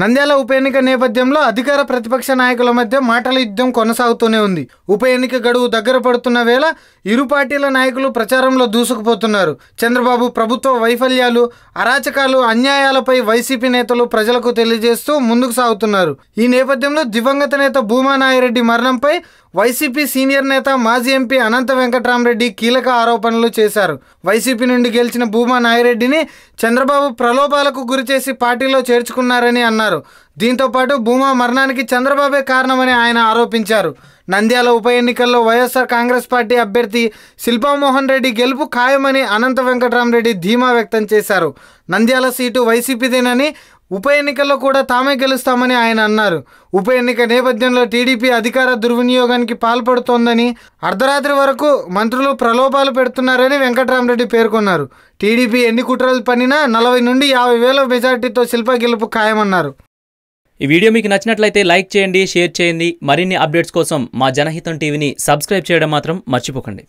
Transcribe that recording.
నంద్యాల ఉప ఎన్నిక నేపథ్యంలో అధికార ప్రతిపక్ష నాయకుల మధ్య మాటల యుద్ధం కొనసాగుతూనే ఉంది. ఉప ఎన్నిక గడువు దగ్గర పడుతున్న వేళ ఇరు పార్టీల నాయకులు ప్రచారంలో దూసుకుపోతున్నారు. చంద్రబాబు ప్రభుత్వ వైఫల్యాలు అరాచకాలు అన్యాయాలపై వైసీపీ నేతలు ప్రజలకు తెలియజేస్తూ ముందుకు సాగుతున్నారు. ఈ నేపథ్యంలో దివంగత నేత భూమానాయిరెడ్డి మరణంపై వైసీపీ సీనియర్ నేత మాజీ ఎంపీ అనంత వెంకటరామరెడ్డి కీలక ఆరోపణలు చేశారు. వైసీపీ నుండి గెలిచిన భూమా నాయిరెడ్డిని చంద్రబాబు ప్రలోభాలకు గురిచేసి పార్టీలో చేర్చుకున్నారని అన్నారు. దీంతో పాటు భూమా మరణానికి చంద్రబాబే కారణమని ఆయన ఆరోపించారు. నంద్యాల ఉప ఎన్నికల్లో వైఎస్ఆర్ కాంగ్రెస్ పార్టీ అభ్యర్థి శిల్పామోహన్ రెడ్డి గెలుపు ఖాయమని అనంత వెంకటరామరెడ్డి ధీమా వ్యక్తం చేశారు. నంద్యాల సీటు వైసీపీదేనని ఉప ఎన్నికల్లో కూడా తామే గెలుస్తామని ఆయన అన్నారు. ఉప ఎన్నిక నేపథ్యంలో టీడీపీ అధికార దుర్వినియోగానికి పాల్పడుతోందని అర్ధరాత్రి వరకు మంత్రులు ప్రలోభాలు పెడుతున్నారని వెంకట్రామరెడ్డి పేర్కొన్నారు. టీడీపీ ఎన్ని కుట్రలు పనినా నలభై నుండి యాభై వేల మెజార్టీతో శిల్ప గెలుపు ఖాయమన్నారు. ఈ వీడియో మీకు నచ్చినట్లయితే లైక్ చేయండి షేర్ చేయండి. మరిన్ని అప్డేట్స్ కోసం మా జనహితం టీవీని సబ్స్క్రైబ్ చేయడం మాత్రం మర్చిపోకండి.